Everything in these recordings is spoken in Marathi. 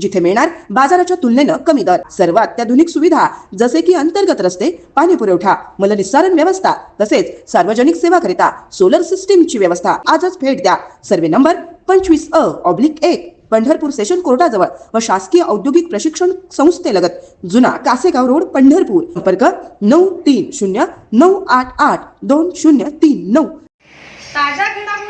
जिथे मिळणार बाजाराच्या तुलनेनं कमी दर. सर्व अत्याधुनिक सुविधा जसे की अंतर्गत रस्ते पाणी पुरवठा मलनिस्सारण व्यवस्था तसेच सार्वजनिक सेवाकरिता सोलर सिस्टीमची व्यवस्था आजच भेट द्या. सर्वे नंबर पंचवीस अ ऑब्लिक एक पंढरपूर सेशन कोर्टाजवळ व शासकीय औद्योगिक प्रशिक्षण संस्थेलगत जुना कासेगाव रोड पंढरपूर. संपर्क नऊ तीन शून्य नऊ आठ आठ दोन शून्य तीन नऊ. ताज्या घडामोडी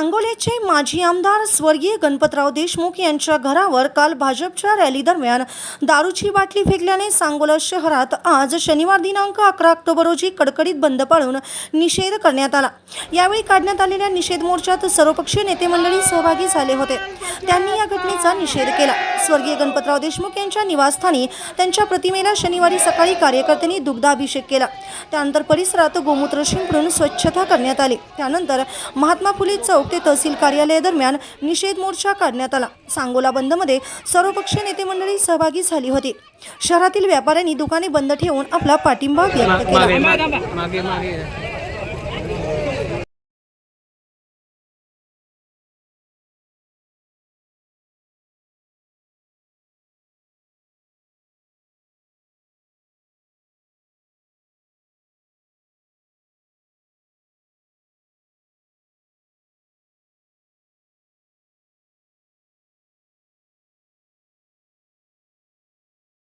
सांगोल्याचे माजी आमदार स्वर्गीय गणपतराव देशमुख यांच्या घरावर काल भाजपच्या रॅली दरम्यान दारूची बाटली फेकल्याने सांगोला शहरात आज शनिवार दिनांक अकरा ऑक्टोबर रोजी कडकडीत बंद पाळून निषेध करण्यात आला. यावेळी काढण्यात आलेल्या निषेध मोर्चात सर्वपक्षीय नेते मंडळी सहभागी झाले होते. त्यांनी या घटनेचा निषेध केला. स्वर्गीय गणपतराव देशमुख यांच्या निवासस्थानी त्यांच्या प्रतिमेला शनिवारी सकाळी कार्यकर्त्यांनी दुग्धाभिषेक केला. त्यानंतर परिसरात गोमूत्र शिंपडून स्वच्छता करण्यात आली. त्यानंतर महात्मा फुले चौक ते तहसील कार्यालयादरम्यान निषेध मोर्चा काढण्यात आला. सांगोला बंदमध्ये सर्वपक्षीय नेते मंडळी सहभागी झाली होती. शहरातील व्यापाऱ्यांनी दुकाने बंद ठेवून आपला पाठिंबा व्यक्त केला.